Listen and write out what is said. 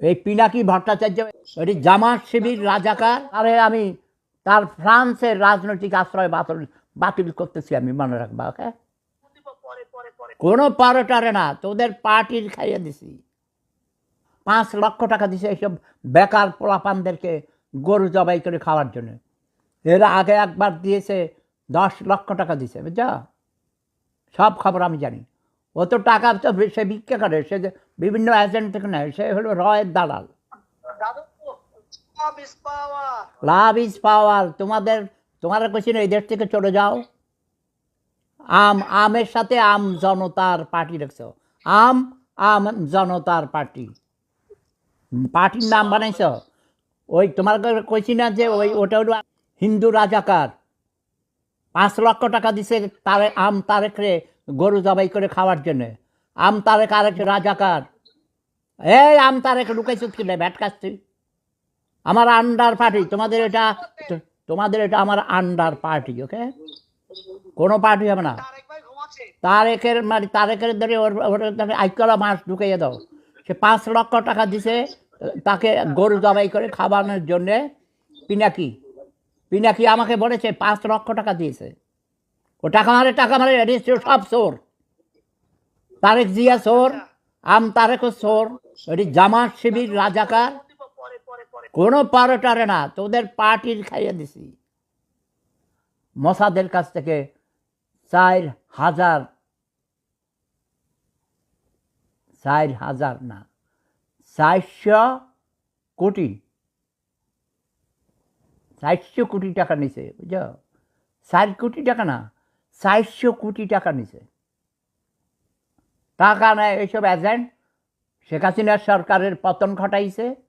এই পিনাকি ভট্টাচার্য, এটি জামাত শিবির রাজাকার। আরে আমি তার ফ্রান্সের রাজনৈতিক আশ্রয় বাতিল বাতিল করতেছি আমি, মনে রাখবা, ওকে? কোনো পারোটারে না, তোদের পার্টির খাইয়ে দিছি। পাঁচ লক্ষ টাকা দিছে এইসব বেকার পোলাপানদেরকে গরু জবাই করে খাওয়ার জন্য। এর আগে একবার দিয়েছে, দশ লক্ষ টাকা দিছে, বুঝছ? সব খবর আমি জানি। ও তো টাকা তো সে ভিক্ষা করে, সে বিভিন্ন এজেন্ট থেকে নেয়, সে হলো রয়ের দালাল। Love is power. তোমাদের, তোমার কাছে এই দেশ থেকে চলে যাও। আম, আমের সাথে আম জনতার পার্টি রাখছো আম আম জনতার পার্টি। পার্টির নাম বানাইছ? ওই তোমার কইছি না যে ওই, ওটা হলো হিন্দু রাজাকার। পাঁচ লক্ষ টাকা দিছে তারে, আম তারেকরে গরু জবাই করে খাওয়ার জন্য। আম তারেক আরেক রাজাকার। এই আম তারেক লুকাইছ কিনে ব্যাট কাছছি আমার আন্ডার পার্টি, তোমাদের এটা তোমাদের এটা আমার আন্ডার পার্টি, ওকে? কোনো পার্টি হবে না। তারেকের মানে তারেকের ধরে ওর ওর আইকলা মাছ ঢুকাইয়ে দাও। সে পাঁচ লক্ষ টাকা দিছে, তাকে গরু জবাই করে খাওয়ানোর জন্যে। পিনাকি পিনাকি আমাকে বলেছে, পাঁচ লক্ষ টাকা দিয়েছে। ও টাকা মারে টাকা মারে এটি সব চোর। তারেক জিয়া চোর, আম তারেকও চোর, এটি জামাত শিবির রাজাকার। কোনো পারোটারে না, তোদের পার্টির খাইয়ে দিছি। মশাদের কাছ থেকে চার হাজার চার হাজার না, চারশো কোটি চারশো কোটি টাকা নিছে, বুঝছ? চার কোটি টাকা না চারশো কোটি টাকা নিছে। টাকা নেয় এইসব এজেন্ট শেখ হাসিনার সরকারের পতন ঘটাইছে।